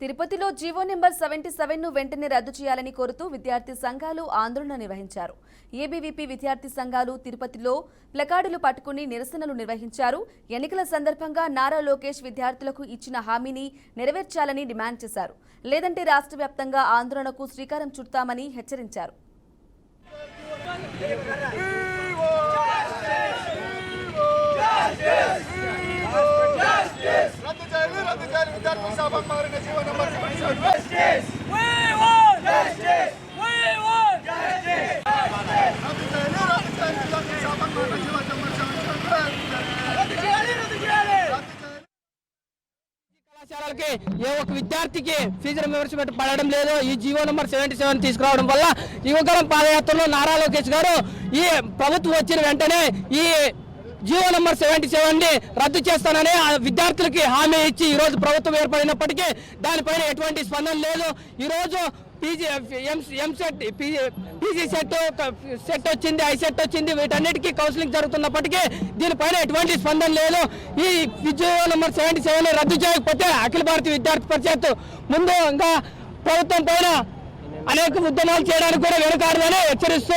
తిరుపతిలో GO number seventy సెవెన్ను వెంటనే రద్దు చేయాలని కోరుతూ విద్యార్థి సంఘాలు ఆందోళన నిర్వహించారు. ఏబీవీపీ విద్యార్థి సంఘాలు తిరుపతిలో ప్లకార్డులు పట్టుకుని నిరసనలు నిర్వహించారు. ఎన్నికల సందర్భంగా నారా లోకేష్ విద్యార్థులకు ఇచ్చిన హామీని నెరవేర్చాలని డిమాండ్ చేశారు. లేదంటే రాష్ట్ర వ్యాప్తంగా ఆందోళనకు శ్రీకారం చుడతామని హెచ్చరించారు రద్దు చేయాలి రద్దు చేయాలి విద్యార్థుల శాపం మారిన GO number seventy seven We want justice. We want justice. రద్దు చేయాలి రద్దు చేయాలి విద్యార్థుల శాపం మారిన జీవో నెంబర్ సెవెంటీ సెవెన్ రద్దు చేయాలి రద్దు కళాశాలకి ఏ ఒక్క విద్యార్థికి ఫీజు రిమర్స్మెంట్ పడడం లేదు. ఈ జీవో నెంబర్ సెవెంటీ సెవెన్ తీసుకురావడం వల్ల యువగలం పాదయాత్రలో నారా లోకేష్ గారు ఈ ప్రభుత్వం వచ్చిన వెంటనే ఈ జీవో నెంబర్ సెవెంటీ సెవెన్ని రద్దు చేస్తానని విద్యార్థులకి హామీ ఇచ్చి ఈ రోజు ప్రభుత్వం ఏర్పడినప్పటికీ దానిపైన ఎటువంటి స్పందన లేదు. ఈ రోజు PG EAMCET PG CET CET వచ్చింది ఐ సెట్ వచ్చింది వీటన్నిటికీ కౌన్సిలింగ్ జరుగుతున్నప్పటికీ దీనిపైన ఎటువంటి స్పందన లేదు. ఈ విద్యా నెంబర్ సెవెంటీ సెవెన్ రద్దు చేయకపోతే అఖిల భారతీయ విద్యార్థి పరిషత్ ముందు ఇంకా ప్రభుత్వం పైన అనేక ఉద్యమాలు చేయడానికి కూడా వెనుకాడదని హెచ్చరిస్తూ